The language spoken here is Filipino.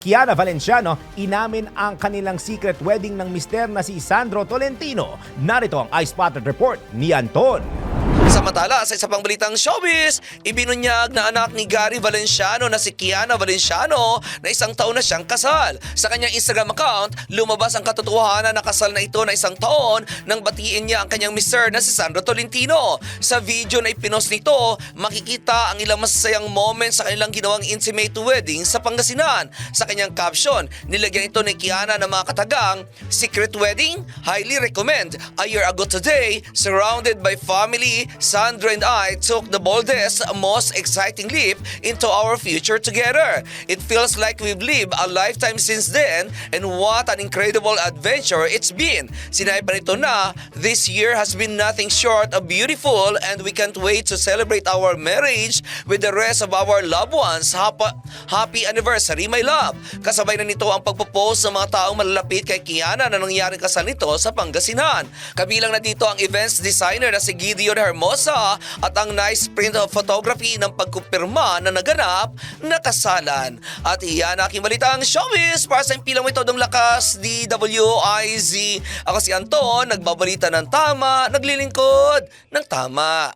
Kiana Valenciano inamin ang kanilang secret wedding ng mister na si Sandro Tolentino. Narito ang iSpotted Report ni Anton. Samantala, sa isa pang balitang showbiz, ibinunyag na anak ni Gary Valenciano na si Kiana Valenciano na isang taon na siyang kasal. Sa kanyang Instagram account, lumabas ang katotohanan na kasal na ito na isang taon nang batiin niya ang kanyang mister na si Sandro Tolentino. Sa video na ipinost nito, makikita ang ilang masasayang moments sa kanilang ginawang intimate wedding sa Pangasinan. Sa kanyang caption, nilagyan ito ni Kiana ng mga katagang, Secret Wedding? Highly recommend. A year ago today, surrounded by family, Sandra and I took the boldest, most exciting leap into our future together. It feels like we've lived a lifetime since then and what an incredible adventure it's been. Sinabi pa nito na, this year has been nothing short of beautiful and we can't wait to celebrate our marriage with the rest of our loved ones. Hapa- happy anniversary, my love. Kasabay na nito ang pagpo-post ng mga taong malalapit kay Kiana na nangyaring kasal nito sa Pangasinan. Kabilang na dito ang events designer na si Gideon Hermosa at ang nice print of photography ng pagkumpirma na naganap na kasalan. At iyan aking balitang showbiz para sa impilang may todong lakas DWIZ. Ako si Anton, nagbabalita ng tama, naglilingkod ng tama.